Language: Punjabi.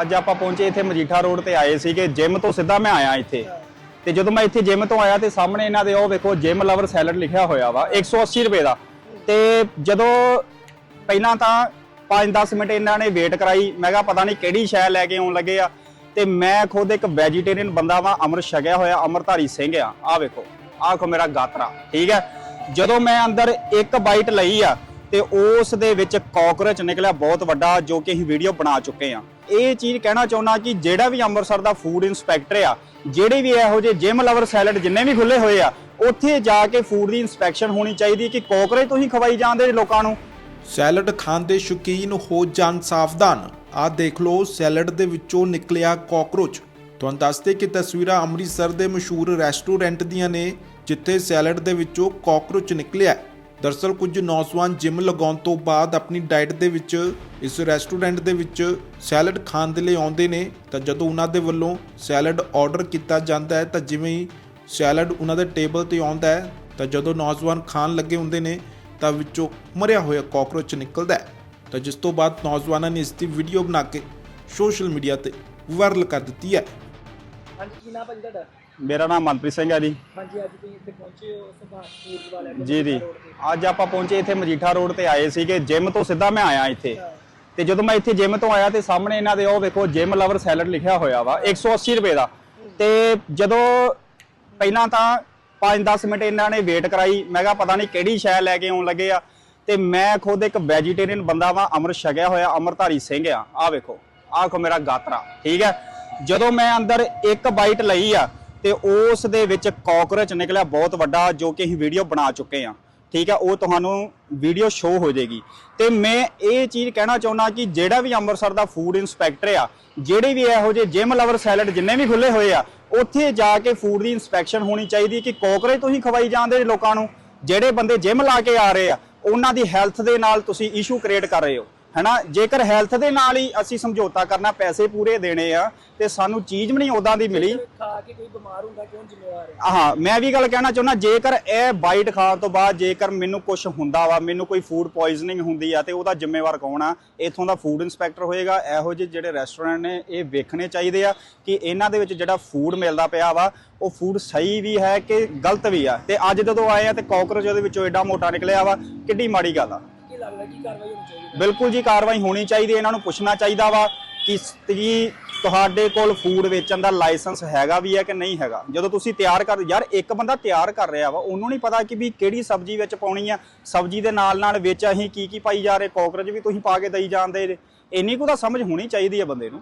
ਅੱਜ ਆਪਾਂ ਪਹੁੰਚੇ ਇੱਥੇ ਮਜੀਠਾ ਰੋਡ ਤੇ ਆਏ ਸੀਗੇ ਜਿਮ ਤੋਂ ਸਿੱਧਾ ਮੈਂ ਆਇਆ ਇੱਥੇ। ਤੇ ਜਦੋਂ ਮੈਂ ਇੱਥੇ ਜਿਮ ਤੋਂ ਆਇਆ ਤੇ ਸਾਹਮਣੇ ਇਹਨਾਂ ਦੇ, ਉਹ ਵੇਖੋ ਜਿਮ ਲਵਰ ਸੈਲਡ ਲਿਖਿਆ ਹੋਇਆ ਵਾ 180 ਰੁਪਏ ਦਾ। ਤੇ ਜਦੋਂ ਪਹਿਲਾਂ ਤਾਂ 5-10 ਮਿੰਟ ਇਹਨਾਂ ਨੇ ਵੇਟ ਕਰਾਈ, ਮੈਂ ਕਿਹਾ ਪਤਾ ਨਹੀਂ ਕਿਹੜੀ ਸ਼ੈ ਲੈ ਕੇ ਆਉਣ ਲੱਗੇ ਆ। ਤੇ ਮੈਂ ਖੁਦ ਇੱਕ ਵੈਜੀਟੇਰੀਅਨ ਬੰਦਾ ਵਾਂ ਅਮਰ ਛਕਿਆ ਹੋਇਆ ਅਮਰਧਾਰੀ ਸਿੰਘ ਆ। ਆ ਵੇਖੋ, ਆਹ ਕੋ ਮੇਰਾ ਗਾਤਰਾ, ਠੀਕ ਹੈ? ਜਦੋਂ ਮੈਂ ਅੰਦਰ ਇੱਕ ਬਾਈਟ ਲਈ ਆ ਤੇ ਉਸ ਦੇ ਵਿੱਚ ਕਾਕਰੋਚ ਨਿਕਲਿਆ, ਬਹੁਤ ਵੱਡਾ, ਜੋ ਕਿ ਅਸੀਂ ਵੀਡੀਓ ਬਣਾ ਚੁੱਕੇ ਆ ਇਹ ਚੀਜ਼ ਕਹਿਣਾ ਚਾਹੁੰਦਾ ਕਿ ਜਿਹੜਾ ਵੀ ਅੰਮ੍ਰਿਤਸਰ ਦਾ ਫੂਡ ਇਨਸਪੈਕਟਰ ਆ, ਜਿਹੜੇ ਵੀ ਇਹੋ ਜਿਹੇ ਜਿਮ ਲਵਰ ਸੈਲਡ ਜਿੰਨੇ ਵੀ ਖੁੱਲੇ ਹੋਏ ਆ, ਉੱਥੇ ਜਾ ਕੇ ਫੂਡ ਦੀ ਇਨਸਪੈਕਸ਼ਨ ਹੋਣੀ ਚਾਹੀਦੀ ਕਿ ਕਾਕਰੋਚ ਤੁਸੀਂ ਖਵਾਈ ਜਾਂਦੇ ਲੋਕਾਂ ਨੂੰ। ਸੈਲਡ ਖਾਣ ਦੇ ਸ਼ੌਕੀਨ ਹੋ ਜਾਣ ਸਾਵਧਾਨ। ਆਹ ਦੇਖ ਲਓ ਸੈਲਡ ਦੇ ਵਿੱਚੋਂ ਨਿਕਲਿਆ ਕਾਕਰੋਚ ਤੁਹਾਨੂੰ ਦੱਸਦੇ ਕਿ ਤਸਵੀਰਾਂ ਅੰਮ੍ਰਿਤਸਰ ਦੇ ਮਸ਼ਹੂਰ ਰੈਸਟੋਰੈਂਟ ਦੀਆਂ ਨੇ, ਜਿੱਥੇ ਸੈਲਡ ਦੇ ਵਿੱਚੋਂ ਕਾਕਰੋਚ ਨਿਕਲਿਆ। ਦਰਸਲ ਕੁਝ ਨੌਜਵਾਨ ਜਿਮ ਲਗਾਉਣ ਤੋਂ ਬਾਅਦ ਆਪਣੀ ਡਾਈਟ ਦੇ ਵਿੱਚ, ਇਸ ਰੈਸਟੋਰੈਂਟ ਦੇ ਵਿੱਚ ਸੈਲਡ ਖਾਣ ਦੇ ਲਈ ਆਉਂਦੇ ਨੇ, ਤਾਂ ਜਦੋਂ ਉਹਨਾਂ ਦੇ ਵੱਲੋਂ ਸੈਲਡ ਆਰਡਰ ਕੀਤਾ ਜਾਂਦਾ ਹੈ, ਤਾਂ ਜਿਵੇਂ ਹੀ ਸੈਲਡ ਉਹਨਾਂ ਦੇ ਟੇਬਲ ਤੇ ਆਉਂਦਾ ਹੈ, ਤਾਂ ਜਦੋਂ ਨੌਜਵਾਨ ਖਾਣ ਲੱਗੇ ਹੁੰਦੇ ਨੇ, ਤਾਂ ਵਿੱਚੋਂ ਮਰਿਆ ਹੋਇਆ ਕਾਕਰੋਚ ਨਿਕਲਦਾ ਹੈ। ਤਾਂ ਜਿਸ ਤੋਂ ਬਾਅਦ ਨੌਜਵਾਨਾਂ ਨੇ ਇਸ ਦੀ ਵੀਡੀਓ ਬਣਾ ਕੇ ਸੋਸ਼ਲ ਮੀਡੀਆ ਤੇ ਵਾਇਰਲ ਕਰ ਦਿੱਤੀ ਹੈ। ਹਾਂਜੀ, ਕੀ ਨਾਮ ਭਾਜੀ ਤੁਹਾਡਾ? ਮੇਰਾ ਨਾਮ ਮਨਪ੍ਰੀਤ ਸਿੰਘ ਹੈ ਜੀ। ਹਾਂਜੀ ਅੱਜ ਤੁਸੀਂ ਇੱਥੇ ਪਹੁੰਚੇ ਹੋ ਸੁਭਾਸ਼ ਫੂਡ ਵਾਲਿਆਂ ਦੇ ਜੀ ਜੀ। ਅੱਜ ਆਪਾਂ ਪਹੁੰਚੇ ਇੱਥੇ ਮਜੀਠਾ ਰੋਡ ਤੇ ਆਏ ਸੀਗੇ ਜਿਮ ਤੋਂ ਸਿੱਧਾ ਮੈਂ ਆਇਆ ਇੱਥੇ। ਤੇ ਜਦੋਂ ਮੈਂ ਇੱਥੇ ਜਿਮ ਤੋਂ ਆਇਆ ਤੇ ਸਾਹਮਣੇ ਇਹਨਾਂ ਦੇ ਉਹ ਵੇਖੋ ਜਿਮ ਲਵਰ ਸੈਲਡ ਲਿਖਿਆ ਹੋਇਆ ਵਾ 180 ਰੁਪਏ ਦਾ। ਤੇ ਜਦੋਂ ਪਹਿਲਾਂ ਤਾਂ 5-10 ਮਿੰਟ ਇਹਨਾਂ ਨੇ ਵੇਟ ਕਰਾਈ ਮੈਂ ਕਿਹਾ ਪਤਾ ਨਹੀਂ ਕਿਹੜੀ ਸ਼ੈ ਲੈ ਕੇ ਆਉਣ ਲੱਗੇ ਆ। ਤੇ ਮੈਂ ਖੁਦ ਇੱਕ ਵੈਜੀਟੇਰੀਅਨ ਬੰਦਾ ਵਾਂ ਅੰਮ੍ਰਿਤ ਛਕਿਆ ਹੋਇਆ ਅਮਰਧਾਰੀ ਸਿੰਘ ਆ। ਆ ਵੇਖੋ ਆਹ ਕੋ ਮੇਰਾ ਗਾਤਰਾ ਠੀਕ ਹੈ? ਜਦੋਂ ਮੈਂ ਅੰਦਰ ਇੱਕ ਬਾਈਟ ਲਈ ਆ ਤੇ ਉਸ ਦੇ ਵਿੱਚ ਕਾਕਰੋਚ ਨਿਕਲਿਆ, ਬਹੁਤ ਵੱਡਾ, ਜੋ ਕਿ ਅਸੀਂ ਵੀਡੀਓ ਬਣਾ ਚੁੱਕੇ ਆ ਠੀਕ ਹੈ, ਉਹ ਤੁਹਾਨੂੰ ਵੀਡੀਓ ਸ਼ੋ ਹੋ ਜਾਏਗੀ। ਤੇ ਮੈਂ ਇਹ ਚੀਜ਼ ਕਹਿਣਾ ਚਾਹੁੰਦਾ ਕਿ ਜਿਹੜਾ ਵੀ ਅੰਮ੍ਰਿਤਸਰ ਦਾ ਫੂਡ ਇਨਸਪੈਕਟਰ ਆ, ਜਿਹੜੇ ਵੀ ਇਹੋ ਜਿਹੇ ਜਿਮ ਲਵਰ ਸੈਲਡ ਜਿੰਨੇ ਵੀ ਖੁੱਲੇ ਹੋਏ ਆ, ਉੱਥੇ ਜਾ ਕੇ ਫੂਡ ਦੀ ਇਨਸਪੈਕਸ਼ਨ ਹੋਣੀ ਚਾਹੀਦੀ ਕਿ ਕੋਕਰੇ ਤੁਸੀਂ ਖਵਾਈ ਜਾਂਦੇ ਲੋਕਾਂ ਨੂੰ। ਜਿਹੜੇ ਬੰਦੇ ਜਿਮ ਲਾ ਕੇ ਆ ਰਹੇ ਆ, ਉਹਨਾਂ ਦੀ ਹੈਲਥ ਦੇ ਨਾਲ ਤੁਸੀਂ ਇਸ਼ੂ ਕ੍ਰੀਏਟ ਕਰ ਰਹੇ ਹੋ। ਹੈਨਾ? ਜੇਕਰ ਹੈਲਥ ਦੇ ਨਾਲ ਹੀ ਅਸੀਂ ਸਮਝੌਤਾ ਕਰਨਾ ਪੈਸੇ ਪੂਰੇ ਦੇਣੇ ਆ ਤੇ ਸਾਨੂੰ ਚੀਜ਼ ਵੀ ਨਹੀਂ ਉਦਾਂ ਦੀ ਮਿਲੀ। ਖਾ ਕੇ ਕੋਈ ਬਿਮਾਰ ਹੁੰਦਾ ਕਿਉਂ ਜ਼ਿੰਮੇਵਾਰ ਹੈ? ਹਾਂ ਮੈਂ ਵੀ ਗੱਲ ਕਹਿਣਾ ਚਾਹੁੰਦਾ ਜੇਕਰ ਇਹ ਬਾਈਟ ਖਾਣ ਤੋਂ ਬਾਅਦ ਜੇਕਰ ਮੈਨੂੰ ਕੁਝ ਹੁੰਦਾ ਵਾ ਮੈਨੂੰ ਕੋਈ ਫੂਡ ਪੋਇਜ਼ਨਿੰਗ ਹੁੰਦੀ ਆ ਤੇ ਉਹਦਾ ਜ਼ਿੰਮੇਵਾਰ ਕੌਣ ਆ? ਇਥੋਂ ਦਾ ਫੂਡ ਇਨਸਪੈਕਟਰ ਹੋਏਗਾ। ਇਹੋ ਜਿਹੇ ਜਿਹੜੇ ਰੈਸਟੋਰੈਂਟ ਨੇ ਇਹ ਵੇਖਣੇ ਚਾਹੀਦੇ ਆ ਕਿ ਇਹਨਾਂ ਦੇ ਵਿੱਚ ਜਿਹੜਾ ਫੂਡ ਮਿਲਦਾ ਪਿਆ ਵਾ ਉਹ ਫੂਡ ਸਹੀ ਵੀ ਹੈ ਕਿ ਗਲਤ ਵੀ ਆ? ਤੇ ਅੱਜ ਜਦੋਂ ਆਏ ਆ ਤੇ ਕਾਕਰੋਚ ਉਹਦੇ ਵਿੱਚੋਂ ਐਡਾ ਮੋਟਾ ਨਿਕਲਿਆ ਵਾ ਕਿੱਡੀ ਮਾੜੀ ਗੱਲ ਆ। ਲੱਗਦਾ ਕੀ ਕਾਰਵਾਈ ਹੋਣੀ ਚਾਹੀਦੀ ਬਿਲਕੁਲ ਜੀ, ਕਾਰਵਾਈ ਹੋਣੀ ਚਾਹੀਦੀ ਹੈ, ਇਹਨਾਂ ਨੂੰ ਪੁੱਛਣਾ ਚਾਹੀਦਾ ਵਾ ਕਿ ਸ- ਤੁਹਾਡੇ ਕੋਲ ਫੂਡ ਵੇਚਣ ਦਾ ਲਾਇਸੈਂਸ ਹੈਗਾ ਵੀ ਹੈ ਕਿ ਨਹੀਂ ਹੈਗਾ? ਜਦੋਂ ਤੁਸੀਂ ਤਿਆਰ ਕਰ ਯਾਰ, ਇੱਕ ਬੰਦਾ ਤਿਆਰ ਕਰ ਰਿਹਾ ਵਾ, ਉਹਨੂੰ ਨਹੀਂ ਪਤਾ ਕਿ ਵੀ ਕਿਹੜੀ ਸਬਜ਼ੀ ਵਿੱਚ ਪਾਉਣੀ ਆ। ਸਬਜ਼ੀ ਦੇ ਨਾਲ ਨਾਲ ਵਿੱਚ ਅਸੀਂ ਕੀ ਕੀ ਪਾਈ ਜਾ ਰਹੇ ਕੋਕਰੋਚ ਵੀ ਤੁਸੀਂ ਪਾ ਕੇ ਦਈ ਜਾਂਦੇ ਇੰਨੀ ਕੁ ਤਾਂ ਸਮਝ ਹੋਣੀ ਚਾਹੀਦੀ ਹੈ ਬੰਦੇ ਨੂੰ।